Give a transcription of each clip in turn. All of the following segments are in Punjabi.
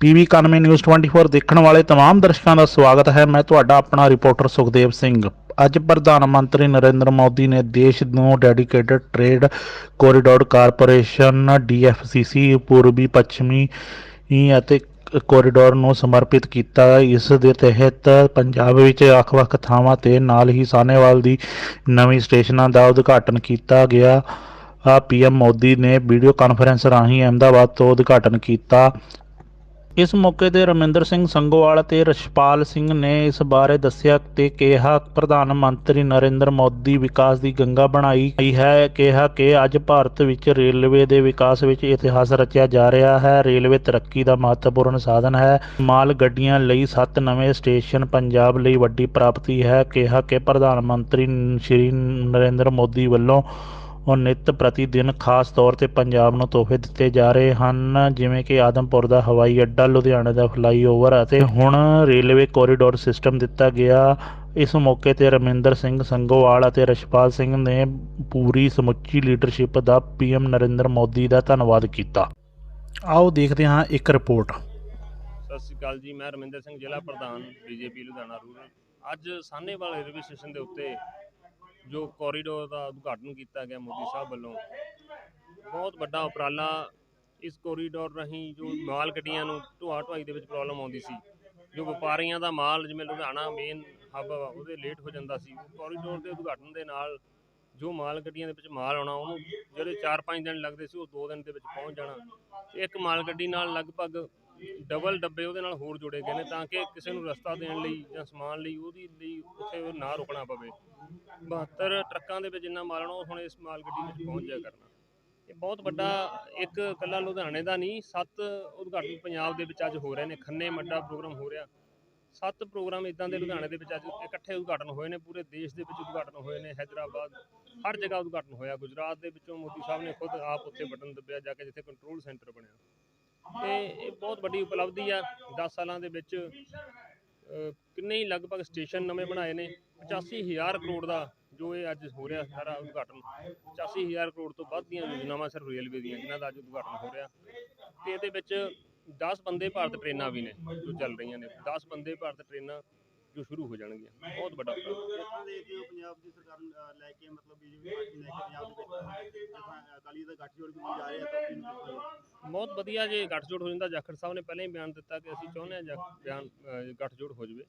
ਪੀਵੀ 91 ਨਿਊਜ਼ 24 ਦੇਖਣ ਵਾਲੇ तमाम ਦਰਸ਼ਕਾਂ ਦਾ ਸਵਾਗਤ ਹੈ ਮੈਂ ਤੁਹਾਡਾ ਆਪਣਾ ਰਿਪੋਰਟਰ ਸੁਖਦੇਵ ਸਿੰਘ ਅੱਜ ਪ੍ਰਧਾਨ ਮੰਤਰੀ ਨਰਿੰਦਰ ਮੋਦੀ ਨੇ ਦੇਸ਼ ਨੂੰ dedicated trade corridor corporation DFCC ਪੂਰਬੀ ਪੱਛਮੀ ਅਤੇ ਕੋਰੀਡੋਰ ਨੂੰ ਸਮਰਪਿਤ ਕੀਤਾ ਇਸ ਦੇ ਤਹਿਤ ਪੰਜਾਬ ਵਿੱਚ ਵੱਖ-ਵੱਖ ਥਾਵਾਂ ਤੇ ਨਾਲ ਹੀ ਸਾਹਨੇਵਾਲ ਦੀ ਨਵੀਂ ਸਟੇਸ਼ਨਾਂ ਦਾ ਉਦਘਾਟਨ ਕੀਤਾ ਗਿਆ ਪੀਐਮ ਮੋਦੀ ਨੇ ਵੀਡੀਓ ਕਾਨਫਰੰਸ ਰਾਹੀਂ ਅਹਿਮਦਾਬਾਦ ਤੋਂ ਉਦਘਾਟਨ ਕੀਤਾ ਇਸ ਮੌਕੇ ਤੇ ਰਮਿੰਦਰ ਸਿੰਘ ਸੰਗੋਵਾਲ ਅਤੇ ਰਸ਼ਪਾਲ ਸਿੰਘ ਨੇ ਇਸ ਬਾਰੇ ਦੱਸਿਆ ਤੇ ਕਿਹਾ, ਪ੍ਰਧਾਨ ਮੰਤਰੀ ਨਰਿੰਦਰ ਮੋਦੀ ਵਿਕਾਸ ਦੀ ਗੰਗਾ ਬਣਾਈ ਗਈ ਹੈ। ਕਿਹਾ ਕਿ ਅੱਜ ਭਾਰਤ ਵਿੱਚ ਰੇਲਵੇ ਦੇ ਵਿਕਾਸ ਵਿੱਚ ਇਤਿਹਾਸ ਰਚਿਆ ਜਾ ਰਿਹਾ ਹੈ। ਰੇਲਵੇ ਤਰੱਕੀ ਦਾ ਮਹੱਤਵਪੂਰਨ ਸਾਧਨ ਹੈ। ਮਾਲ ਗੱਡੀਆਂ ਲਈ ਸੱਤ ਨਵੇਂ ਸਟੇਸ਼ਨ ਪੰਜਾਬ ਲਈ ਵੱਡੀ ਪ੍ਰਾਪਤੀ ਹੈ। ਕਿਹਾ ਕਿ ਪ੍ਰਧਾਨ ਮੰਤਰੀ ਸ਼੍ਰੀ ਨਰਿੰਦਰ ਮੋਦੀ ਵੱਲੋਂ ਉਹ ਨਿਤ ਪ੍ਰਤੀ ਦਿਨ ਖਾਸ ਤੌਰ ਤੇ ਪੰਜਾਬ ਨੂੰ ਤੋਹਫੇ ਦਿੱਤੇ ਜਾ ਰਹੇ ਹਨ, ਜਿਵੇਂ ਕਿ ਆਦਮਪੁਰ ਦਾ ਹਵਾਈ ਅੱਡਾ, ਲੁਧਿਆਣਾ ਦਾ ਫਲਾਈਓਵਰ ਅਤੇ ਹੁਣ ਰੇਲਵੇ ਕੋਰੀਡੋਰ ਸਿਸਟਮ ਦਿੱਤਾ ਗਿਆ। ਇਸ ਮੌਕੇ ਤੇ ਰਮਿੰਦਰ ਸਿੰਘ ਸੰਗੋਵਾਲ ਅਤੇ ਰਸ਼ਪਾਲ ਸਿੰਘ ਨੇ ਪੂਰੀ ਸਮੁੱਚੀ ਲੀਡਰਸ਼ਿਪ ਦਾ ਪੀਐਮ ਨਰਿੰਦਰ ਮੋਦੀ ਦਾ ਧੰਨਵਾਦ ਕੀਤਾ। ਆਓ ਦੇਖਦੇ ਹਾਂ ਇੱਕ ਰਿਪੋਰਟ। ਸਤਿ ਸ਼੍ਰੀ ਅਕਾਲ ਜੀ, ਮੈਂ ਰਮਿੰਦਰ ਸਿੰਘ, ਜ਼ਿਲ੍ਹਾ ਪ੍ਰਧਾਨ, ਬੀਜੇਪੀ, ਲੁਧਿਆਣਾ ਰੂਰਲ। ਅੱਜ ਸਾਹਨੇਵਾਲ ਰੇਲਵੇ ਸਟੇਸ਼ਨ ਦੇ ਉੱਤੇ ਜੋ ਕੋਰੀਡੋਰ ਦਾ ਉਦਘਾਟਨ ਕੀਤਾ ਗਿਆ ਮੋਦੀ ਸਾਹਿਬ ਵੱਲੋਂ, ਬਹੁਤ ਵੱਡਾ ਉਪਰਾਲਾ ਇਸ ਕੋਰੀਡੋਰ ਰਾਹੀਂ ਜੋ ਮਾਲ ਗੱਡੀਆਂ ਨੂੰ ਢੋਆ ਢੁਆਈ ਦੇ ਵਿੱਚ ਪ੍ਰੋਬਲਮ ਆਉਂਦੀ ਸੀ। ਜੋ ਵਪਾਰੀਆਂ ਦਾ ਮਾਲ ਜਿਵੇਂ ਲੁਧਿਆਣਾ ਮੇਨ ਹੱਬ ਉਹਦੇ ਲੇਟ ਹੋ ਜਾਂਦਾ ਸੀ। ਕੋਰੀਡੋਰ ਦੇ ਉਦਘਾਟਨ ਦੇ ਨਾਲ ਜੋ ਮਾਲ ਗੱਡੀਆਂ ਦੇ ਵਿੱਚ ਮਾਲ ਆਉਣਾ, ਉਹਨੂੰ ਜਿਹੜੇ 4-5 ਦਿਨ ਲੱਗਦੇ ਸੀ, ਉਹ 2 ਦਿਨ ਦੇ ਵਿੱਚ ਪਹੁੰਚ ਜਾਣਾ। ਇੱਕ ਮਾਲ ਗੱਡੀ ਨਾਲ ਲਗਭਗ ਡਬਲ ਡੱਬੇ ਉਹਦੇ ਨਾਲ ਹੋਰ ਜੁੜੇ ਗਏ ਨੇ ਤਾਂ ਕਿ ਕਿਸੇ ਨੂੰ ਰਸਤਾ ਦੇਣ ਲਈ ਜਾਂ ਸਮਾਨ ਲਈ ਉਹਦੀ ਲਈ ਉੱਥੇ ਨਾ ਰੁਕਣਾ ਪਵੇ। 72 ਟਰੱਕਾਂ ਦੇ ਵਿੱਚ ਜਿੰਨਾ ਮਾਲਣਾ ਉਹ ਹੁਣ ਇਸ ਮਾਲ ਗੱਡੀ ਵਿੱਚ ਪਹੁੰਚ ਜਾਇਆ ਕਰਨਾ। ਇਹ ਬਹੁਤ ਵੱਡਾ ਇੱਕ ਕੱਲਾ ਲੁਧਿਆਣੇ ਦਾ ਨਹੀਂ, ਸੱਤ ਉਦਘਾਟਨ ਪੰਜਾਬ ਦੇ ਵਿੱਚ ਅੱਜ ਹੋ ਰਹੇ ਨੇ, ਖੰਨੇ ਮੱਡਾ ਪ੍ਰੋਗਰਾਮ ਹੋ ਰਿਹਾ। ਸੱਤ ਪ੍ਰੋਗਰਾਮ ਇਦਾਂ ਦੇ ਲੁਧਿਆਣੇ ਦੇ ਵਿੱਚ ਅੱਜ ਇਕੱਠੇ ਉਦਘਾਟਨ ਹੋਏ ਨੇ, ਪੂਰੇ ਦੇਸ਼ ਦੇ ਵਿੱਚ ਉਦਘਾਟਨ ਹੋਏ ਨੇ, ਹੈਦਰਾਬਾਦ ਹਰ ਜਗ੍ਹਾ ਉਦਘਾਟਨ ਹੋਇਆ। ਗੁਜਰਾਤ ਦੇ ਵਿੱਚੋਂ ਮੋਦੀ ਸਾਹਿਬ ਨੇ ਖੁਦ ਆਪ ਉੱਥੇ ਬਟਨ ਦੱਬਿਆ, ਜਾ ਕੇ ਜਿੱਥੇ ਕੰਟਰੋਲ ਸੈਂਟਰ ਬਣਿਆ। ਤੇ ਇਹ ਬਹੁਤ ਵੱਡੀ ਉਪਲਬਧੀ ਆ। 10 ਸਾਲਾਂ ਦੇ ਵਿੱਚ ਕਿੰਨੇ ਹੀ ਲਗਭਗ ਸਟੇਸ਼ਨ ਨਵੇਂ ਬਣਾਏ ਨੇ। 85000 ਕਰੋੜ ਦਾ ਜੋ ਇਹ ਅੱਜ ਹੋ ਰਿਹਾ ਸਾਰਾ ਉਦਘਾਟਨ। 85000 ਕਰੋੜ ਤੋਂ ਵੱਧ ਦੀਆਂ ਯੋਜਨਾਵਾਂ ਸਿਰਫ ਰੇਲਵੇ ਦੀਆਂ, ਜਿਨ੍ਹਾਂ ਦਾ ਅੱਜ ਉਦਘਾਟਨ ਹੋ ਰਿਹਾ। ਤੇ ਇਹਦੇ ਵਿੱਚ 10 ਬੰਦੇ ਭਾਰਤ ਟ੍ਰੇਨਾਂ ਵੀ ਨੇ ਜੋ ਚੱਲ ਰਹੀਆਂ ਨੇ। 10 ਬੰਦੇ ਭਾਰਤ ਟ੍ਰੇਨਾਂ ਜੋ ਸ਼ੁਰੂ ਹੋ ਜਾਣਗੀਆਂ। ਬਹੁਤ ਵੱਡਾ ਤਰ੍ਹਾਂ ਦੇਖਦੇ ਹੋ ਪੰਜਾਬ ਦੀ ਸਰਕਾਰ ਨੂੰ, ਲੈ ਕੇ ਮਤਲਬ ਬੀਜੇਪੀ ਪਾਰਟੀ ਲੈ ਕੇ ਪੰਜਾਬ ਦੇ ਵਿੱਚ ਅਕਾਲੀ ਦਾ ਗੱਠਜੋੜ ਵੀ ਜਾ ਰਿਹਾ ਤਾਂ ਕਿੰਨੀ ਕੁ ਬਹੁਤ ਵਧੀਆ ਜੇ ਗੱਠਜੋੜ ਹੋ ਜਾਂਦਾ ਜਾਖੜ ਸਾਹਿਬ ਨੇ ਪਹਿਲਾਂ ਹੀ ਬਿਆਨ ਦਿੱਤਾ ਕਿ ਅਸੀਂ ਚਾਹੁੰਦੇ ਹਾਂ ਜਾ- ਬਿਆਨ ਅਹ, ਗੱਠਜੋੜ ਹੋ ਜਾਵੇ।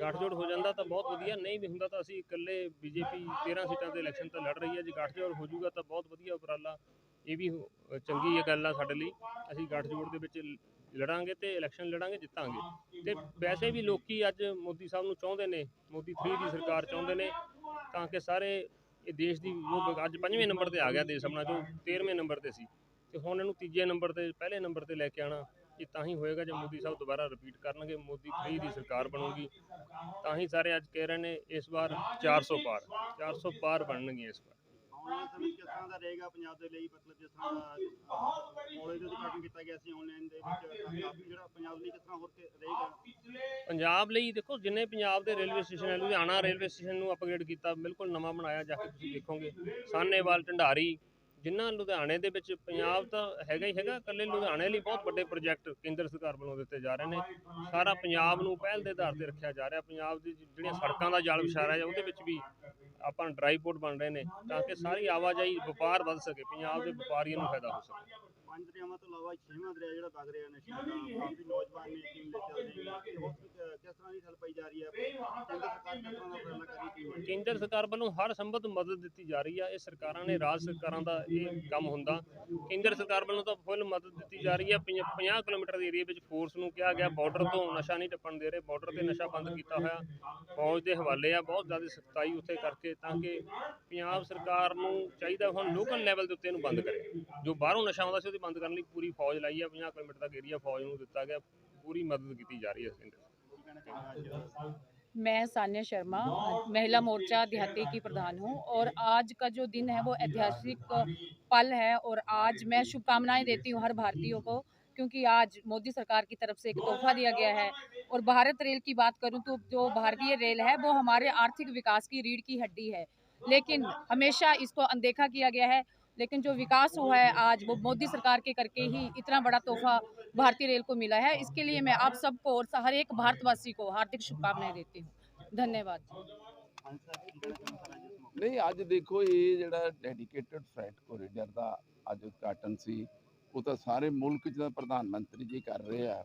ਗੱਠਜੋੜ ਹੋ ਜਾਂਦਾ ਤਾਂ ਬਹੁਤ ਵਧੀਆ ਨਹੀਂ ਵੀ ਹੁੰਦਾ ਤਾਂ ਅਸੀਂ ਇਕੱਲੇ ਬੀਜੇਪੀ 13 ਸੀਟਾਂ ਦੇ ਇਲੈਕਸ਼ਨ ਤਾਂ ਲੜ ਰਹੀ ਹੈ ਜੇ ਗੱਠਜੋੜ ਹੋ ਜਾਊਗਾ ਤਾਂ ਬਹੁਤ ਵਧੀਆ ਉਪਰਾਲਾ। ਇਹ ਵੀ ਹੋ- ਚੰਗੀ ਇਹ ਗੱਲ ਆ ਸਾਡੇ ਲਈ। ਅਸੀਂ ਗੱਠਜੋੜ ਦੇ ਵਿੱਚ ਲ- ਲੜਾਂਗੇ ਤੇ ਇਲੈਕਸ਼ਨ ਲੜਾਂਗੇ ਜਿੱਤਾਂਗੇ। ਤੇ ਵੈਸੇ ਵੀ ਲੋਕੀ ਅੱਜ ਮੋਦੀ ਸਾਹਿਬ ਨੂੰ ਚਾਹੁੰਦੇ ਨੇ ਮੋਦੀ 3 ਦੀ ਸਰਕਾਰ ਚਾਹੁੰਦੇ ਨੇ ਤਾਂ ਕਿ ਸਾਰੇ ਇਹ ਦੇਸ਼ ਦੀ ਜੋ ਅੱਜ ਪੰਜਵੇਂ ਨੰਬਰ ਤੇ ਆ ਗਿਆ ਦੇਸ਼ ਆਪਣਾ ਜੋ 13ਵੇਂ ਨੰਬਰ ਤੇ ਸੀ। ਤੇ ਹੁਣ ਇਹਨੂੰ ਤੀਜੇ ਨੰਬਰ ਤੇ ਪਹਿਲੇ ਨੰਬਰ ਤੇ ਲੈ ਕੇ ਆਣਾ ਇਹ ਤਾਂ ਹੀ ਹੋਏਗਾ ਜੇ ਮੋਦੀ ਸਾਹਿਬ ਦੁਬਾਰਾ ਰਿਪੀਟ ਕਰਨਗੇ ਮੋਦੀ 3 ਦੀ ਸਰਕਾਰ ਬਣੂਗੀ। ਤਾਂ ਹੀ ਸਾਰੇ ਅੱਜ ਕਹਿ ਰਹੇ ਨੇ ਇਸ ਵਾਰ 400 ਪਾਰ 400 ਪਾਰ ਬਣਨਗੀਆਂ ਇਸ ਵਾਰ। ਆਉਣ ਕਿਸ ਤਰ੍ਹਾਂ ਦਾ ਰਹੇਗਾ ਪੰਜਾਬ ਦੇ ਲਈ, ਮਤਲਬ ਜਿਸ ਤਰ੍ਹਾਂ, ਕਾਲਜ ਦੇ ਉਦਘਾਟਨ ਕੀਤਾ ਗਿਆ ਸੀ ਆਨਲਾਈਨ ਦੇ ਵਿੱਚ, ਕਾਫੀ ਜਿਹੜਾ ਪੰਜਾਬ ਲਈ ਕਿਸ ਤਰ੍ਹਾਂ ਹੋਰ ਰਹੇਗਾ। ਪੰਜਾਬ ਲਈ ਦੇਖੋ, ਜਿੰਨੇ ਪੰਜਾਬ ਦੇ ਰੇਲਵੇ ਸਟੇਸ਼ਨ ਹੈ, ਲੁਧਿਆਣਾ ਰੇਲਵੇ ਸਟੇਸ਼ਨ ਨੂੰ ਅਪਗ੍ਰੇਡ ਕੀਤਾ, ਬਿਲਕੁਲ ਨਵਾਂ ਬਣਾਇਆ ਜਾ ਕੇ ਤੁਸੀਂ ਦੇਖੋਗੇ। ਸਾਹਨੇਵਾਲ, ਢੰਡਾਰੀ ਜਿੰਨਾ ਲੁਧਿਆਣੇ ਦੇ ਵਿੱਚ ਪੰਜਾਬ ਤਾਂ ਹੈਗਾ ਹੀ ਹੈਗਾ, ਇਕੱਲੇ ਲੁਧਿਆਣੇ ਲਈ ਬਹੁਤ ਵੱਡੇ ਪ੍ਰੋਜੈਕਟ ਕੇਂਦਰ ਸਰਕਾਰ ਵੱਲੋਂ ਦਿੱਤੇ ਜਾ ਰਹੇ ਨੇ। ਸਾਰਾ ਪੰਜਾਬ ਨੂੰ ਪਹਿਲ ਦੇ ਆਧਾਰ ਤੇ ਰੱਖਿਆ ਜਾ ਰਿਹਾ। ਪੰਜਾਬ ਦੀ ਜਿਹੜੀਆਂ ਸੜਕਾਂ ਦਾ ਜਾਲ ਵਿਛਾਰਿਆ ਜਾ ਉਹਦੇ ਵਿੱਚ ਵੀ ਆਪਾਂ ਡਰਾਈ ਪੋਰਟ ਬਣ ਰਹੇ ਨੇ, ਤਾਂ ਕਿ ਸਾਰੀ ਆਵਾਜਾਈ ਵਪਾਰ ਵੱਧ ਸਕੇ, ਪੰਜਾਬ ਦੇ ਵਪਾਰੀਆਂ ਨੂੰ ਫਾਇਦਾ ਹੋ ਸਕੇ। ਪੰਜ ਦਰਿਆਵਾਂ ਤੋਂ ਇਲਾਵਾ ਛੇਵਾਂ ਦਰਿਆ ਜਿਹੜਾ ਵਗ ਰਿਹਾ ਨਸ਼ੇ ਦਾ ਕਾਫੀ ਨੌਜਵਾਨ ਨੇ ਟੀਮ ਲੈ ਚੱਲ ਰਹੀ ਹੈ ਤੇ ਹੋਰ ਵੀ, ਅਹ, ਕਿਸ ਤਰ੍ਹਾਂ ਦੀ ਹਲ ਪਈ ਜਾ ਰਹੀ ਹੈ? ਕੇਂਦਰ ਸਰਕਾਰ ਦਾ ਹੈ? ਵੱਲੋਂ ਹਰ ਸੰਭਵ ਮਦਦ ਦਿੱਤੀ ਜਾ ਰਹੀ ਆ। ਇਹ ਸਰਕਾਰਾਂ ਨੇ ਰਾਜ ਸਰਕਾਰਾਂ ਦਾ ਇਹ ਕੰਮ ਹੁੰਦਾ। ਕੇਂਦਰ ਸਰਕਾਰ ਵੱਲੋਂ ਤਾਂ ਫੁੱਲ ਮਦਦ ਦਿੱਤੀ ਜਾ ਰਹੀ ਆ 50 ਕਿਲੋਮੀਟਰ ਦੇ ਏਰੀਆ ਵਿੱਚ ਫੋਰਸ ਨੂੰ ਕਿਹਾ ਗਿਆ। ਬਾਰਡਰ ਤੋਂ ਨਸ਼ਾ ਨਹੀਂ ਟੱਪਣ ਦੇ ਰਹੇ। ਬਾਰਡਰ ਤੇ ਨਸ਼ਾ ਬੰਦ ਕੀਤਾ ਹੋਇਆ। ਫੌਜ ਦੇ ਹਵਾਲੇ ਆ। ਬਹੁਤ ਜ਼ਿਆਦਾ ਸਖਤਾਈ ਉੱਥੇ ਕਰਕੇ ਤਾਂ ਕਿ ਪੰਜਾਬ ਸਰਕਾਰ ਨੂੰ ਚਾਹੀਦਾ ਹੁਣ ਲੋਕਲ ਲੈਵਲ ਦੇ ਉੱਤੇ ਇਹਨੂੰ ਬੰਦ ਕਰੇ। ਜੋ ਬਾਹਰੋਂ ਨਸ਼ਾ ਆਉਂਦਾ ਸੀ ਉਹਦੀ ਬੰਦ ਕਰਨ ਲਈ ਪੂਰੀ ਫੌਜ ਲਾਈ ਆ 50 ਕਿਲੋਮੀਟਰ ਤੱਕ ਏਰੀਆ ਫੌਜ ਨੂੰ ਦਿੱਤਾ ਗਿਆ ਪੂਰੀ ਮਦਦ ਕੀਤੀ ਜਾ ਰਹੀ ਹੈ ਕੇਂਦਰ ਕੀ ਕਹਿਣਾ ਚਾਹੁੰਦੇ ਹੋ ਅੱਜ मैं सान्या शर्मा महिला मोर्चा देहाती की प्रधान हूँ और आज का जो दिन है वो ऐतिहासिक पल है और आज मैं शुभकामनाएं देती हूँ हर भारतीयों को क्योंकि आज मोदी सरकार की तरफ से एक तोहफा दिया गया है और भारत रेल की बात करूँ तो जो भारतीय रेल है वो हमारे आर्थिक विकास की रीढ़ की हड्डी है लेकिन हमेशा इसको अनदेखा किया गया है लेकिन जो विकास हुआ है आज वो मोदी सरकार के करके ही इतना बड़ा तोहफा भारतीय रेल को मिला है इसके लिए मैं आप सबको और हर एक भारतवासी को हार्दिक शुभकामनाएं देती हूँ धन्यवाद ਹਾਂਜੀ ਸਰ ਕੀ ਕਹਿਣਾ ਚਾਹੁੰਦੇ ਸਰ ਅੱਜ ਇਸ ਮੌਕੇ ਨਹੀਂ ਅੱਜ ਦੇਖੋ ਇਹ ਜਿਹੜਾ ਡੈਡੀਕੇਟਡ ਫਰੈਟ ਕੋਰੀਡੋਰ ਦਾ ਅੱਜ ਉਦਘਾਟਨ ਸੀ ਉਹ ਤਾਂ ਸਾਰੇ ਮੁਲਕ 'ਚ ਦਾ ਪ੍ਰਧਾਨ ਮੰਤਰੀ ਜੀ ਕਰ ਰਹੇ ਆ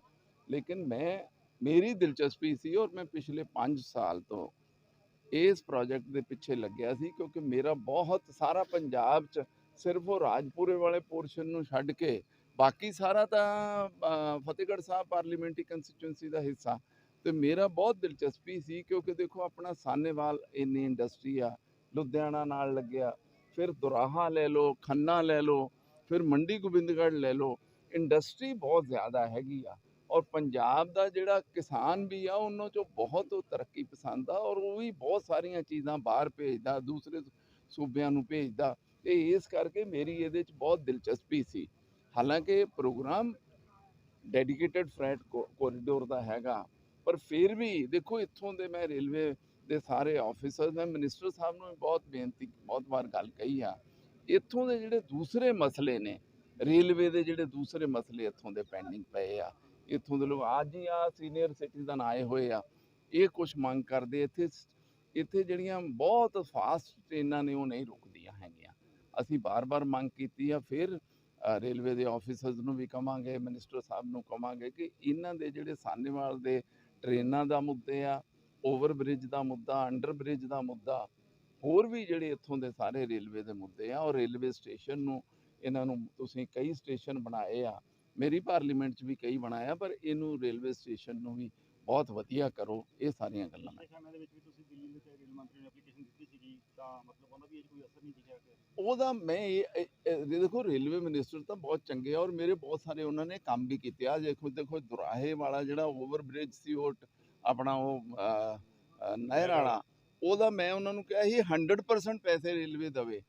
ਲੇਕਿਨ ਮੈਂ ਮੇਰੀ ਦਿਲਚਸਪੀ ਸੀ ਔਰ ਮੈਂ ਪਿਛਲੇ 5 ਸਾਲ ਤੋਂ ਇਸ ਪ੍ਰੋਜੈਕਟ ਦੇ ਪਿੱਛੇ ਲੱਗਿਆ ਸੀ ਕਿਉਂਕਿ ਮੇਰਾ ਬਹੁਤ ਸਾਰਾ ਪੰਜਾਬ 'ਚ ਸਿਰਫ ਉਹ ਰਾਜਪੁਰੇ ਵਾਲੇ ਪੋਰਸ਼ਨ ਨੂੰ ਛੱਡ ਕੇ ਬਾਕੀ ਸਾਰਾ ਤਾਂ ਫਤਿਹਗੜ੍ਹ ਸਾਹਿਬ ਪਾਰਲੀਮੈਂਟਰੀ ਕੰਸਟੀਚੁਐਂਸੀ ਦਾ ਹਿੱਸਾ। ਤੇ ਮੇਰਾ ਬਹੁਤ ਦਿਲਚਸਪੀ ਸੀ ਕਿਉਂਕਿ ਦੇਖੋ ਆਪਣਾ ਸਾਨੇਵਾਲ ਇੰਨੀ ਇੰਡਸਟਰੀ ਆ, ਲੁਧਿਆਣਾ ਨਾਲ ਲੱਗਿਆ, ਫਿਰ ਦੁਰਾਹਾ ਲੈ ਲਓ, ਖੰਨਾ ਲੈ ਲਓ, ਫਿਰ ਮੰਡੀ ਗੋਬਿੰਦਗੜ੍ਹ ਲੈ ਲਓ ਇੰਡਸਟਰੀ ਬਹੁਤ ਜ਼ਿਆਦਾ ਹੈਗੀ ਆ। ਔਰ ਪੰਜਾਬ ਦਾ ਜਿਹੜਾ ਕਿਸਾਨ ਵੀ ਆ, ਉਹਨਾਂ ਚੋਂ ਬਹੁਤ ਉਹ ਤਰੱਕੀ ਪਸੰਦ ਆ ਔਰ ਉਹ ਵੀ ਬਹੁਤ ਸਾਰੀਆਂ ਚੀਜ਼ਾਂ ਬਾਹਰ ਭੇਜਦਾ, ਦੂਸਰੇ ਸੂਬਿਆਂ ਨੂੰ ਭੇਜਦਾ। ਤੇ ਇਸ ਕਰਕੇ ਮੇਰੀ ਇਹਦੇ 'ਚ ਬਹੁਤ ਦਿਲਚਸਪੀ ਸੀ। ਹਾਲਾਂਕਿ ਪ੍ਰੋਗਰਾਮ ਡੈਡੀਕੇਟਡ ਫਰੈਟ ਕੋਰੀਡੋਰ ਦਾ ਹੈਗਾ, ਪਰ ਫਿਰ ਵੀ ਦੇਖੋ ਇੱਥੋਂ ਦੇ ਮੈਂ ਰੇਲਵੇ ਦੇ ਸਾਰੇ ਆਫੀਸਰ ਮੈਂ ਮਿਨਿਸਟਰ ਸਾਹਿਬ ਨੂੰ ਵੀ ਬਹੁਤ ਬੇਨਤੀ, ਬਹੁਤ ਵਾਰ ਗੱਲ ਕਹੀ ਆ। ਇੱਥੋਂ ਦੇ ਜਿਹੜੇ ਦੂਸਰੇ ਮਸਲੇ ਨੇ, ਰੇਲਵੇ ਦੇ ਜਿਹੜੇ ਦੂਸਰੇ ਮਸਲੇ ਇੱਥੋਂ ਦੇ ਪੈਂਡਿੰਗ ਪਏ ਆ, ਇੱਥੋਂ ਦੇ ਲੋਕ ਅੱਜ ਹੀ ਆ ਸੀਨੀਅਰ ਸਿਟੀਜ਼ਨ ਆਏ ਹੋਏ ਆ, ਇਹ ਕੁਝ ਮੰਗ ਕਰਦੇ, ਇੱਥੇ ਇੱਥੇ ਜਿਹੜੀਆਂ ਬਹੁਤ ਫਾਸਟ ਟ੍ਰੇਨਾਂ ਨੇ ਉਹ ਨਹੀਂ ਰੁਕਦੀਆਂ ਹੈਗੀਆਂ। ਅਸੀਂ ਬਾਰ-ਬਾਰ ਮੰਗ ਕੀਤੀ ਆ, ਫਿਰ ਰੇਲਵੇ ਦੇ ਆਫੀਸਰਸ ਨੂੰ ਵੀ ਕਵਾਂਗੇ ਮਿਨਿਸਟਰ ਸਾਹਿਬ ਨੂੰ ਕਵਾਂਗੇ ਕਿ ਇਹਨਾਂ ਦੇ ਜਿਹੜੇ ਸਾਨੇਵਾਲ ਦੇ ਟ੍ਰੇਨਾਂ ਦਾ ਮੁੱਦੇ ਆ ਓਵਰ ਬ੍ਰਿਜ ਦਾ ਮੁੱਦਾ ਅੰਡਰ ਬ੍ਰਿਜ ਦਾ ਮੁੱਦਾ, ਹੋਰ ਵੀ ਜਿਹੜੇ ਇੱਥੋਂ ਦੇ ਸਾਰੇ ਰੇਲਵੇ ਦੇ ਮੁੱਦੇ ਆ ਔਰ ਰੇਲਵੇ ਸਟੇਸ਼ਨ ਨੂੰ, ਇਹਨਾਂ ਨੂੰ ਤੁਸੀਂ ਕਈ ਸਟੇਸ਼ਨ ਬਣਾਏ ਆ, ਮੇਰੀ ਪਾਰਲੀਮੈਂਟ 'ਚ ਵੀ ਕਈ ਬਣਾਇਆ ਪਰ ਇਹਨੂੰ ਰੇਲਵੇ ਸਟੇਸ਼ਨ ਨੂੰ ਵੀ ਬਹੁਤ ਵਧੀਆ ਕਰੋ ਇਹ ਸਾਰੀਆਂ ਗੱਲਾਂ ਮੈਂ ਪਿਛਲੇ ਸਮੇਂ ਦੇ ਵਿੱਚ ਵੀ ਤੁਸੀਂ ਦਿੱਲੀ ਦੇ ਰੇਲ ਮੰਤਰੀ ਨੂੰ ਐਪਲੀਕੇਸ਼ਨ ਦਿੱਤੀ ਸੀਗੀ ਤਾਂ ਮਤਲਬ ਉਹਨਾਂ ਦੀ ਇਹ 'ਚ ਕੋਈ ਅਸਰ ਨਹੀਂ ਦਿਖਿਆ ਕਿ ਉਹਦਾ ਮੈਂ ਇਹ ਦੇਖੋ ਰੇਲਵੇ ਮਿਨਿਸਟਰ ਤਾਂ ਬਹੁਤ ਚੰਗੇ ਆ ਔਰ ਮੇਰੇ ਬਹੁਤ ਸਾਰੇ ਉਹਨਾਂ ਨੇ ਕੰਮ ਵੀ ਕੀਤੇ ਆ। ਦੇਖੋ ਦੇਖੋ ਦੁਰਾਹੇ ਵਾਲਾ ਜਿਹੜਾ ਓਵਰ ਬ੍ਰਿਜ ਸੀ ਉਹ ਆਪਣਾ ਉਹ ਨਹਿਰ ਵਾਲਾ ਉਹਦਾ ਮੈਂ ਉਹਨਾਂ ਨੂੰ ਕਿਹਾ ਸੀ 100% ਪੈਸੇ ਰੇਲਵੇ ਦਵੇ।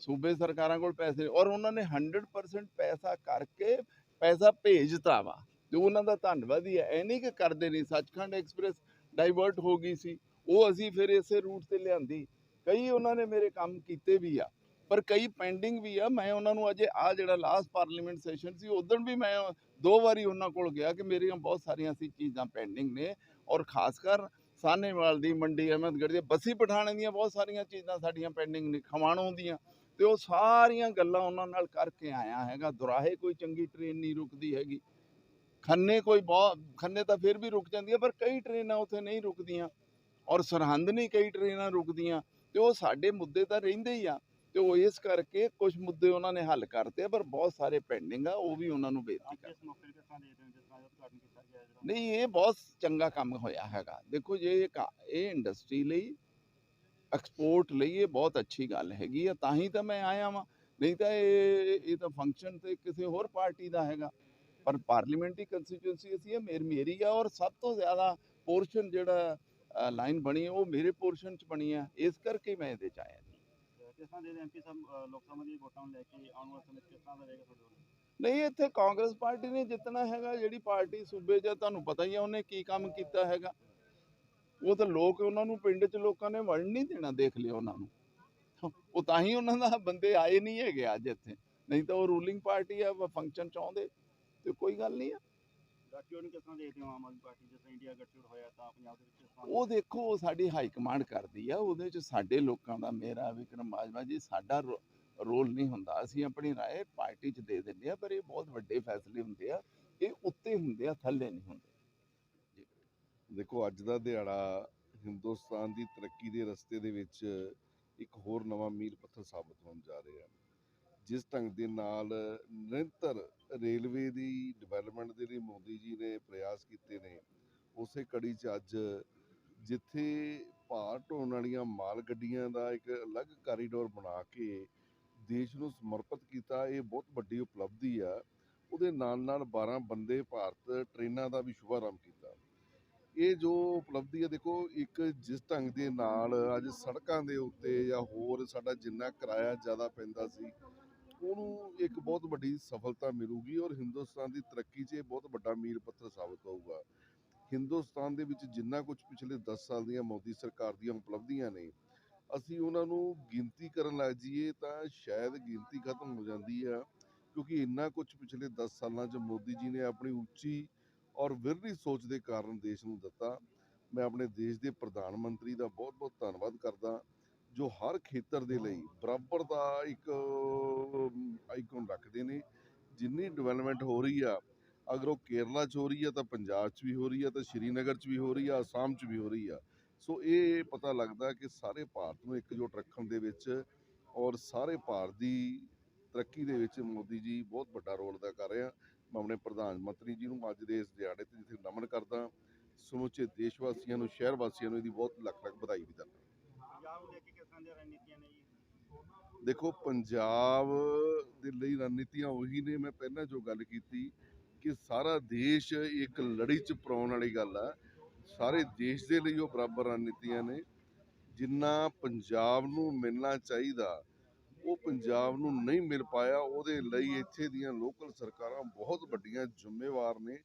ਸੂਬੇ ਸਰਕਾਰਾਂ ਕੋਲ ਪੈਸੇ ਔਰ ਉਹਨਾਂ ਨੇ 100% ਪੈਸਾ ਕਰਕੇ ਪੈਸਾ ਭੇਜਤਾ ਵਾ। ਤੇ ਉਹਨਾਂ ਦਾ ਧੰਨਵਾਦ ਹੀ ਹੈ। ਐ ਨਹੀਂ ਕਿ ਕਰਦੇ ਨਹੀਂ, ਸੱਚਖੰਡ ਐਕਸਪ੍ਰੈਸ ਡਾਈਵਰਟ ਹੋ ਗਈ ਸੀ। ਉਹ ਅਸੀਂ ਫਿਰ ਇਸੇ ਰੂਟ ਤੇ ਲਿਆਂਦੀ। ਕਈ ਉਹਨਾਂ ਨੇ ਮੇਰੇ ਕੰਮ ਕੀਤੇ ਵੀ ਆ, ਪਰ ਕਈ ਪੈਂਡਿੰਗ ਵੀ ਆ। ਮੈਂ ਉਹਨਾਂ ਨੂੰ ਅਜੇ ਆ ਜਿਹੜਾ ਲਾਸਟ ਪਾਰਲੀਮੈਂਟ ਸੈਸ਼ਨ ਸੀ, ਉਦੋਂ ਵੀ ਮੈਂ ਦੋ ਵਾਰੀ ਉਹਨਾਂ ਕੋਲ ਗਿਆ ਕਿ ਮੇਰੀਆਂ ਬਹੁਤ ਸਾਰੀਆਂ ਸੀ ਚੀਜ਼ਾਂ ਪੈਂਡਿੰਗ ਨੇ। ਔਰ ਖਾਸ ਕਰ ਸਾਹਨੇਵਾਲ ਦੀ, ਮੰਡੀ ਅਹਿਮਦਗੜ੍ਹ ਦੀ, ਬੱਸੀ ਪਠਾਣੇ ਦੀਆਂ ਬਹੁਤ ਸਾਰੀਆਂ ਚੀਜ਼ਾਂ ਸਾਡੀਆਂ ਪੈਂਡਿੰਗ ਨੇ, ਖਮਾਣੋਂ ਦੀਆਂ। ਤੇ ਉਹ ਸਾਰੀਆਂ ਗੱਲਾਂ ਉਹਨਾਂ ਨਾਲ ਕਰਕੇ ਆਇਆ ਹੈਗਾ। ਦੁਰਾਹੇ ਕੋਈ ਚੰਗੀ ਟ੍ਰੇਨ ਨਹੀਂ ਰੁਕਦੀ ਹੈਗੀ। ਖੰਨੇ ਕੋਈ ਬਹੁਤ ਖੰਨੇ ਤਾਂ ਫਿਰ ਵੀ ਰੁਕ ਜਾਂਦੀ ਹੈ ਪਰ ਕਈ ਟ੍ਰੇਨਾਂ ਉੱਥੇ ਨਹੀਂ ਰੁਕਦੀਆਂ। ਔਰ ਸਰਹੰਦ ਨਹੀਂ ਕਈ ਟ੍ਰੇਨਾਂ ਰੁਕਦੀਆਂ ਤੇ ਉਹ ਸਾਡੇ ਮੁੱਦੇ ਤਾਂ ਰਹਿੰਦੇ ਹੀ ਆ। ਤੇ ਉਹ ਇਸ ਕਰਕੇ ਕੁਝ ਮੁੱਦੇ ਉਹਨਾਂ ਨੇ ਹੱਲ ਕਰਤੇ ਪਰ ਬਹੁਤ ਸਾਰੇ ਪੈਂਡਿੰਗ ਆ ਉਹ ਵੀ ਉਹਨਾਂ ਨੂੰ ਬੇਨਤੀ ਕਰ ਨਹੀਂ ਇਹ ਬਹੁਤ ਚੰਗਾ ਕੰਮ ਹੋਇਆ ਹੈਗਾ। ਦੇਖੋ ਜੇ ਇਹ ਇੰਡਸਟਰੀ ਲਈ ਐਕਸਪੋਰਟ ਲਈ ਇਹ ਬਹੁਤ ਅੱਛੀ ਗੱਲ ਹੈਗੀ ਆ ਤਾਂ ਹੀ ਤਾਂ ਮੈਂ ਆਇਆ ਵਾਂ। ਨਹੀਂ ਤਾਂ ਇਹ ਇਹ ਤਾਂ ਫੰਕਸ਼ਨ ਤੇ ਕਿਸੇ ਹੋਰ ਪਾਰਟੀ ਦਾ ਹੈਗਾ। ਪਰ ਪਾਰਲੀਮੈਂਟਰੀ ਕੰਸਟੀਚੁਐਂਸੀ ਅਸੀਂ ਇਹ ਮੇਰ- ਮੇਰੀ ਆ ਔਰ ਸਭ ਤੋਂ ਜ਼ਿਆਦਾ ਪੋਰਸ਼ਨ ਜਿਹੜਾ ਲਾਈਨ ਬਣੀ ਉਹ ਮੇਰੇ ਪੋਰਸ਼ਨ ਚ ਬਣੀ ਆ। ਇਸ ਕਰਕੇ ਮੈਂ ਇਹਦੇ ਚ ਆਇਆ ਕਿਸ ਤਰ੍ਹਾਂ ਦੇ ਐਮਪੀ ਸਾਹਿਬ ਅਹ ਲੋਕ ਸਭਾ ਦੀ ਵੋਟਾਂ ਨੂੰ ਲੈ ਕੇ ਆਉਣ ਵਾਲੇ ਸਮੇਂ 'ਚ ਕਿਸ ਤਰ੍ਹਾਂ ਦਾ ਰਹੇਗਾ ਤੁਹਾਡੇ ਵੱਲੋਂ? ਨਹੀਂ ਇੱਥੇ ਕਾਂਗਰਸ ਪਾਰਟੀ ਨੇ ਜਿੱਤਣਾ ਹੈਗਾ ਜਿਹੜੀ ਪਾਰਟੀ ਸੂਬੇ 'ਚ ਤੁਹਾਨੂੰ ਪਤਾ ਹੀ ਆ ਉਹਨੇ ਕੀ ਕੰਮ ਕੀਤਾ ਹੈਗਾ। ਉਹ ਤਾਂ ਲੋਕ ਉਹਨਾਂ ਨੂੰ ਪਿੰਡ 'ਚ ਲੋਕਾਂ ਨੇ ਵੜਨ ਨਹੀਂ ਦੇਣਾ ਦੇਖ ਲਿਓ ਉਹਨਾਂ ਨੂੰ। ਉਹ ਤਾਂ ਹੀ ਉਹਨਾਂ ਦਾ ਬੰਦੇ ਆਏ ਨਹੀਂ ਹੈਗੇ ਅੱਜ ਇੱਥੇ। ਨਹੀਂ ਤਾਂ ਉਹ ਰੂਲਿੰਗ ਪਾਰਟੀ ਆ ਫੰਕਸ਼ਨ ਚਾਹੁੰਦੇ ਤੇ ਕੋਈ ਗੱਲ ਨਹੀਂ ਆ ਗੱਠਜੋੜ ਨੂੰ ਕਿਸ ਤਰ੍ਹਾਂ ਦੇਖਦੇ ਹੋ ਆਮ ਆਦਮੀ ਪਾਰਟੀ ਜਿਸ ਤਰ੍ਹਾਂ ਇੰਡੀਆ ਗੱਠਜੋੜ ਹੋਇਆ ਤਾਂ ਪੰਜਾਬ ਦੇ ਵਿੱਚ ਕਿਸ ਤਰ੍ਹਾਂ ਉਹ ਦੇਖੋ ਉਹ ਸਾਡੀ ਹਾਈ ਕਮਾਂਡ ਕਰਦੀ ਆ ਉਹਦੇ 'ਚ ਸਾਡੇ ਲੋਕਾਂ ਦਾ ਮੇਰਾ ਵਿਕਰਮ ਬਾਜਵਾ ਜੀ ਸਾਡਾ ਰੋ- ਰੋਲ ਨਹੀਂ ਹੁੰਦਾ ਅਸੀਂ ਆਪਣੀ رائے ਪਾਰਟੀ 'ਚ ਦੇ ਦਿੰਦੇ ਆ ਪਰ ਇਹ ਬਹੁਤ ਵੱਡੇ ਫੈਸਲੇ ਹੁੰਦੇ ਆ ਇਹ ਉੱਤੇ ਹੁੰਦੇ ਆ ਥੱਲੇ ਨਹੀਂ ਹੁੰਦੇ ਦੇਖੋ ਅੱਜ ਦਾ ਦਿਹਾੜਾ ਹਿੰਦੁਸਤਾਨ ਦੀ ਤਰੱਕੀ ਦੇ ਰਸਤੇ ਦੇ ਵਿੱਚ ਇੱਕ ਹੋਰ ਨਵਾਂ ਮੀਲ ਪੱਥਰ ਸਾਬਤ ਹੋਣ ਜਾ ਰਿਹਾ ਜਿਸ ਢੰਗ ਦੇ ਨਾਲ ਨਿਰੰਤਰ ਰੇਲਵੇ ਦੀ ਡਿਵੈਲਪਮੈਂਟ ਦੇ ਲਈ ਮੋਦੀ ਜੀ ਨੇ ਪ੍ਰਯਾਸ ਕੀਤੇ ਨੇ, ਉਸੇ ਕੜੀ 'ਚ ਅੱਜ ਜਿੱਥੇ ਭਾਰ ਢੋਣ ਵਾਲੀਆਂ ਮਾਲ ਗੱਡੀਆਂ ਦਾ ਇੱਕ ਅਲੱਗ ਕਾਰੀਡੋਰ ਬਣਾ ਕੇ ਦੇਸ਼ ਨੂੰ ਸਮਰਪਿਤ ਕੀਤਾ, ਇਹ ਬਹੁਤ ਵੱਡੀ ਉਪਲਬਧੀ ਆ। ਉਹਦੇ ਨਾਲ ਨਾਲ 12 ਬੰਦੇ ਭਾਰਤ ਟ੍ਰੇਨਾਂ ਦਾ ਵੀ ਸ਼ੁਭਾਰੰਭ ਕੀਤਾ। ਇਹ ਜੋ ਉਪਲਬਧੀ ਹੈ ਦੇਖੋ, ਇੱਕ ਜਿਸ ਢੰਗ ਦੇ ਨਾਲ ਅੱਜ ਸੜਕਾਂ ਦੇ ਉੱਤੇ ਜਾਂ ਹੋਰ ਸਾਡਾ ਜਿੰਨਾ ਕਿਰਾਇਆ ਜ਼ਿਆਦਾ ਪੈਂਦਾ ਸੀ ਉਹਨੂੰ ਇੱਕ ਬਹੁਤ ਵੱਡੀ ਸਫਲਤਾ ਮਿਲੂਗੀ ਔਰ ਹਿੰਦੁਸਤਾਨ ਦੀ ਤਰੱਕੀ 'ਚ ਇਹ ਬਹੁਤ ਵੱਡਾ ਮੀਲ ਪੱਥਰ ਸਾਬਤ ਹੋਊਗਾ। ਹਿੰਦੁਸਤਾਨ ਦੇ ਵਿੱਚ ਜਿੰਨਾ ਕੁਝ ਪਿਛਲੇ 10 ਸਾਲ ਦੀਆਂ ਮੋਦੀ ਸਰਕਾਰ ਦੀਆਂ ਉਪਲਬਧੀਆਂ ਨੇ, ਅਸੀਂ ਉਹਨਾਂ ਨੂੰ ਗਿਣਤੀ ਕਰਨ ਲੱਗ ਜਾਈਏ ਤਾਂ ਸ਼ਾਇਦ ਗਿਣਤੀ ਖਤਮ ਹੋ ਜਾਂਦੀ ਆ, ਕਿਉਂਕਿ ਇੰਨਾ ਕੁਝ ਪਿਛਲੇ 10 ਸਾਲਾਂ 'ਚ ਮੋਦੀ ਜੀ ਨੇ ਆਪਣੀ ਉੱਚੀ ਔਰ ਵਿਰਲੀ ਸੋਚ ਦੇ ਕਾਰਨ ਦੇਸ਼ ਨੂੰ ਦਿੱਤਾ। ਮੈਂ ਆਪਣੇ ਦੇਸ਼ ਦੇ ਪ੍ਰਧਾਨ ਮੰਤਰੀ ਦਾ ਬਹੁਤ-ਬਹੁਤ ਧੰਨਵਾਦ ਕਰਦਾ। ਜੋ ਹਰ ਖੇਤਰ ਦੇ ਲਈ ਬਰਾਬਰ ਦਾ ਇੱਕ ਆਈਕਨ ਰੱਖਦੇ ਨੇ। ਜਿੰਨੀ ਡਿਵੈਲਪਮੈਂਟ ਹੋ ਰਹੀ ਆ ਅਗਰ ਉਹ ਕੇਰਲਾ 'ਚ ਹੋ ਰਹੀ ਆ ਤਾਂ ਪੰਜਾਬ 'ਚ ਵੀ ਹੋ ਰਹੀ ਆ ਤਾਂ ਸ਼੍ਰੀਨਗਰ 'ਚ ਵੀ ਹੋ ਰਹੀ ਆ ਆਸਾਮ 'ਚ ਵੀ ਹੋ ਰਹੀ ਆ। ਸੋ ਇਹ ਪਤਾ ਲੱਗਦਾ ਕਿ ਸਾਰੇ ਭਾਰਤ ਨੂੰ ਇਕਜੁੱਟ ਰੱਖਣ ਦੇ ਵਿੱਚ ਔਰ ਸਾਰੇ ਭਾਰਤ ਦੀ ਤਰੱਕੀ ਦੇ ਵਿੱਚ ਮੋਦੀ ਜੀ ਬਹੁਤ ਵੱਡਾ ਰੋਲ ਅਦਾ ਕਰ ਰਹੇ ਆ। ਮੈਂ ਆਪਣੇ ਪ੍ਰਧਾਨ ਮੰਤਰੀ ਜੀ ਨੂੰ ਅੱਜ ਦੇ ਇਸ ਦਿਹਾੜੇ ਤੇ ਜਿੱਥੇ ਨਮਨ ਕਰਦਾ ਸਮੁੱਚੇ ਦੇਸ਼ ਵਾਸੀਆਂ ਨੂੰ ਸ਼ਹਿਰ ਵਾਸੀਆਂ ਨੂੰ ਇਹਦੀ ਬਹੁਤ ਲੱਖ ਲੱਖ ਵਧਾਈ ਵੀ ਦਿੰਦਾ ਪੰਜਾਬ ਨੂੰ ਲੈ ਕੇ ਕਿਸ ਤਰ੍ਹਾਂ ਦੀਆਂ ਰਣਨੀਤੀਆਂ ਨੇ ਜੀ ਦੇਖੋ, ਪੰਜਾਬ ਦੇ ਲਈ ਰਣਨੀਤੀਆਂ ਉਹੀ ਨੇ। ਮੈਂ ਪਹਿਲਾਂ ਜੋ ਗੱਲ ਕੀਤੀ ਕਿ ਸਾਰਾ ਦੇਸ਼ ਇੱਕ ਲੜੀ ਚ ਪਰਾਉਣ ਵਾਲੀ ਗੱਲ ਆ। ਸਾਰੇ ਦੇਸ਼ ਦੇ ਲਈ ਉਹ ਬਰਾਬਰ ਰਣਨੀਤੀਆਂ ਨੇ। ਜਿੰਨਾ ਪੰਜਾਬ ਨੂੰ ਮਿਲਣਾ ਚਾਹੀਦਾ, ਉਹ ਪੰਜਾਬ ਨੂੰ ਨਹੀਂ ਮਿਲ ਪਾਇਆ, ਉਹਦੇ ਲਈ ਇੱਥੇ ਦੀਆਂ ਲੋਕਲ ਸਰਕਾਰਾਂ ਬਹੁਤ ਵੱਡੀਆਂ ਜ਼ਿੰਮੇਵਾਰ ਨੇ,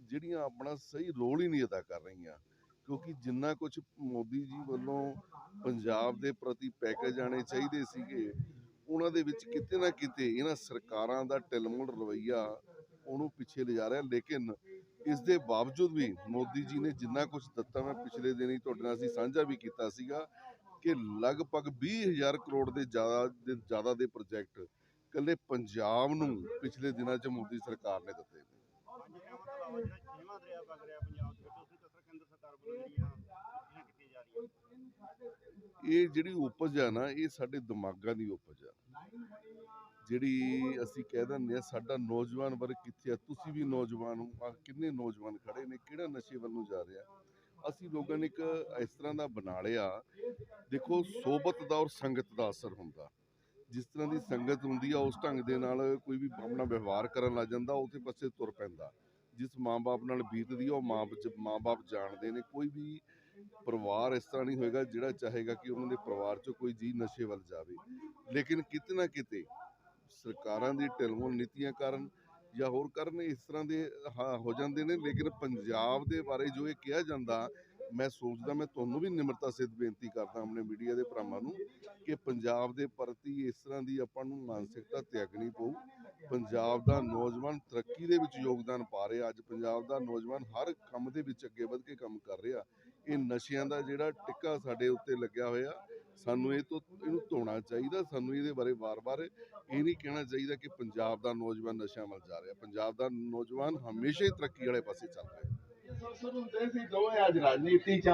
ਜਿਹੜੀਆਂ ਆਪਣਾ ਸਹੀ ਰੋਲ ਹੀ ਨਹੀਂ ਅਦਾ ਕਰ ਰਹੀਆਂ। ਕਿਉਂਕਿ ਜਿੰਨਾ ਕੁਝ ਮੋਦੀ ਜੀ ਵੱਲੋਂ ਪੰਜਾਬ ਦੇ ਪ੍ਰਤੀ ਪੈਕੇਜ ਆਣੇ ਚਾਹੀਦੇ ਸੀਗੇ, ਉਹਨਾਂ ਦੇ ਵਿੱਚ ਕਿਤੇ ਨਾ ਕਿਤੇ ਇਹਨਾਂ ਸਰਕਾਰਾਂ ਦਾ ਟਿਲਮੁਲ ਰਵਈਆ ਉਹਨੂੰ ਪਿੱਛੇ ਲਿਜਾ ਰਿਹਾ। ਲੇਕਿਨ ਇਸ ਦੇ ਬਾਵਜੂਦ ਵੀ ਮੋਦੀ ਜੀ ਨੇ ਜਿੰਨਾ ਕੁਝ ਦਿੱਤਾ, ਮੈਂ ਪਿਛਲੇ ਦਿਨ ਹੀ ਤੁਹਾਡੇ ਨਾਲ ਅਸੀਂ ਸਾਂਝਾ ਵੀ ਕੀਤਾ ਸੀਗਾ ਕਿ ਲਗਭਗ 20000 ਕਰੋੜ ਦੇ ਜ਼ਿਆਦਾ ਦੇ ਜ਼ਿਆਦਾ ਦੇ ਪ੍ਰੋਜੈਕਟ ਇਕੱਲੇ ਪੰਜਾਬ ਨੂੰ ਪਿਛਲੇ ਦਿਨਾਂ 'ਚ ਮੋਦੀ ਸਰਕਾਰ ਨੇ ਦਿੱਤੇ ਨੇ ਪੰਜ ਦਰਿਆਵਾਂ ਤੋਂ ਜਿਹੜਾ ਛੇਵਾਂ ਦਰਿਆ ਵਗ ਰਿਹਾ ਪੰਜਾਬ ਦੇ ਵਿੱਚ ਉਸ ਦੀ ਕਿਸ ਕੇਂਦਰ ਸਰਕਾਰ ਵੱਲੋਂ ਜਿਹੜੀਆਂ ਕੋਸ਼ਿਸ਼ਾਂ ਕੀਤੀਆਂ ਜਾ ਰਹੀਆਂ। ਇਹ ਜਿਹੜੀ ਉਪਜ ਆ ਨਾ, ਇਹ ਸਾਡੇ ਦਿਮਾਗਾਂ ਦੀ ਉਪਜ ਆ। ਜਿਹੜੀ ਅਸੀਂ ਕਹਿ ਦਿੰਦੇ ਆ, ਸਾਡਾ ਨੌਜਵਾਨ ਵਰਗ ਕਿੱਥੇ ਆ? ਤੁਸੀਂ ਵੀ ਨੌਜਵਾਨ ਹੋ ਆਹ ਕਿੰਨੇ ਨੌਜਵਾਨ ਖੜੇ ਨੇ, ਕਿਹੜਾ ਨਸ਼ੇ ਵੱਲ ਨੂੰ ਜਾ ਰਿਹਾ? ਅਸੀਂ ਲੋਕਾਂ ਨੇ ਇੱਕ ਇਸ ਤਰ੍ਹਾਂ ਦਾ ਬਣਾ ਲਿਆ। ਦੇਖੋ, ਸੋਬਤ ਦਾ ਔਰ ਸੰਗਤ ਦਾ ਅਸਰ ਹੁੰਦਾ। ਜਿਸ ਤਰ੍ਹਾਂ ਦੀ ਸੰਗਤ ਹੁੰਦੀ ਆ, ਉਸ ਢੰਗ ਦੇ ਨਾਲ ਕੋਈ ਵੀ ਆਪਣਾ ਵਿਵਹਾਰ ਕਰਨ ਲੱਗ ਜਾਂਦਾ, ਉਸੇ ਪਾਸੇ ਤੁਰ ਪੈਂਦਾ। ਜਿਸ ਮਾਂ-ਬਾਪ ਨਾਲ ਬੀਤਦੀ ਉਹ ਮਾਂ-ਬਾਪ ਜਾਣਦੇ ਨੇ, ਕੋਈ ਵੀ ਪਰਿਵਾਰ ਇਸ ਤਰ੍ਹਾਂ ਨਹੀਂ ਹੋਏਗਾ ਜਿਹੜਾ ਚਾਹੇਗਾ ਕਿ ਉਹਨਾਂ ਦੇ ਪਰਿਵਾਰ 'ਚੋਂ ਕੋਈ ਜੀ ਨਸ਼ੇ ਵੱਲ ਜਾਵੇ। ਲੇਕਿਨ ਕਿਤੇ ਨਾ ਕਿਤੇ ਸਰਕਾਰਾਂ ਦੀ ਢਿਲਮੁਲ ਨੀਤੀਆਂ ਕਾਰਨ ਜਾਂ ਹੋਰ ਕਾਰਨ ਇਸ ਤਰ੍ਹਾਂ ਦੇ ਹੋ ਜਾਂਦੇ ਨੇ, ਲੇਕਿਨ ਪੰਜਾਬ ਦੇ ਬਾਰੇ ਜੋ ਇਹ ਕਿਹਾ ਜਾਂਦਾ ਮੈਂ ਸੋਚਦਾ, ਮੈਂ ਤੁਹਾਨੂੰ ਵੀ ਨਿਮਰਤਾ ਸਿੱਧ ਬੇਨਤੀ ਕਰਦਾ ਆਪਣੇ ਮੀਡੀਆ ਦੇ ਭਰਾਵਾਂ ਨੂੰ ਕਿ ਪੰਜਾਬ ਦੇ ਪ੍ਰਤੀ ਇਸ ਤਰ੍ਹਾਂ ਦੀ ਆਪਾਂ ਨੂੰ ਮਾਨਸਿਕਤਾ ਤਿਆਗਣੀ ਪਊ। ਪੰਜਾਬ ਦਾ ਨੌਜਵਾਨ ਤਰੱਕੀ ਦੇ ਵਿੱਚ ਯੋਗਦਾਨ ਪਾ ਰਿਹਾ। ਅੱਜ ਪੰਜਾਬ ਦਾ ਨੌਜਵਾਨ ਹਰ ਕੰਮ ਦੇ ਵਿੱਚ ਅੱਗੇ ਵਧ ਕੇ ਕੰਮ ਕਰ ਰਿਹਾ। ਇਹ ਨਸ਼ਿਆਂ ਦਾ ਜਿਹੜਾ ਟਿੱਕਾ ਸਾਡੇ ਉੱਤੇ ਲੱਗਿਆ ਹੋਇਆ, ਸਾਨੂੰ ਇਹ ਤੋਂ, ਇਹਨੂੰ ਧੋਣਾ ਚਾਹੀਦਾ, ਸਾਨੂੰ ਇਹਦੇ ਬਾਰੇ ਵਾਰ-ਵਾਰ ਇਹ ਨਹੀਂ ਕਹਿਣਾ ਚਾਹੀਦਾ ਕਿ ਪੰਜਾਬ ਦਾ ਨੌਜਵਾਨ ਨਸ਼ਿਆਂ ਵੱਲ ਜਾ ਰਿਹਾ। ਪੰਜਾਬ ਦਾ ਨੌਜਵਾਨ ਹਮੇਸ਼ਾ ਹੀ ਤਰੱਕੀ ਵਾਲੇ ਪਾਸੇ ਚੱਲ ਰਿਹਾ ਸ਼ੁਰੂ ਹੁੰਦੇ ਸੀ ਦੋਵੇਂ ਅੱਜ ਰਾਜਨੀਤੀ ਚ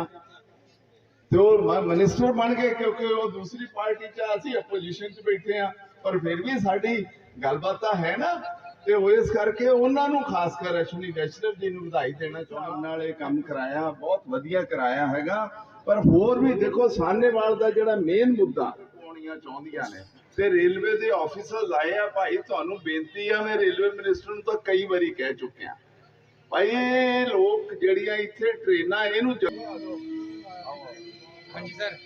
ਤੇ ਉਹ ਮਿਨਿਸਟਰ ਬਣ ਗਏ ਕਿਉਂਕਿ ਉਹ ਦੂਸਰੀ ਪਾਰਟੀ ਚ ਅਸੀਂ ਆਪੋਜੀਸ਼ਨ ਚ ਬੈਠੇ ਆ। ਪਰ ਫਿਰ ਵੀ ਸਾਡੀ ਗੱਲਬਾਤ ਤਾਂ ਹੈ ਨਾ। ਤੇ ਉਹ ਇਸ ਕਰਕੇ ਉਹਨਾਂ ਨੂੰ ਖਾਸ ਕਰ ਅਸ਼ਵਨੀ ਵੈਸ਼ਨਵ ਜੀ ਨੂੰ ਵਧਾਈ ਦੇਣਾ ਚਾਹੁੰਦਾ ਨਾਲ ਇਹ ਕੰਮ ਕਰਾਇਆ, ਬਹੁਤ ਵਧੀਆ ਕਰਾਇਆ ਹੈਗਾ। ਪਰ ਹੋਰ ਵੀ ਦੇਖੋ, ਸਾਹਨੇਵਾਲ ਦਾ ਜਿਹੜਾ ਮੇਨ ਮੁੱਦਾ ਪਾਉਣੀਆਂ ਚਾਹੁੰਦੀਆਂ ਨੇ। ਤੇ ਰੇਲਵੇ ਦੇ ਆਫੀਸਰਸ ਆਏ ਆ। ਭਾਈ, ਤੁਹਾਨੂੰ ਬੇਨਤੀ ਆ, ਮੈਂ ਰੇਲਵੇ ਮਿਨਿਸਟਰ ਨੂੰ ਤਾਂ ਕਈ ਵਾਰੀ ਕਹਿ ਚੁੱਕਿਆ। ਭਾਈ ਇਹ ਲੋਕ ਜਿਹੜੀਆਂ ਇੱਥੇ ਟ੍ਰੇਨਾਂ ਇਹਨੂੰ ਹਾਂਜੀ ਸਰ।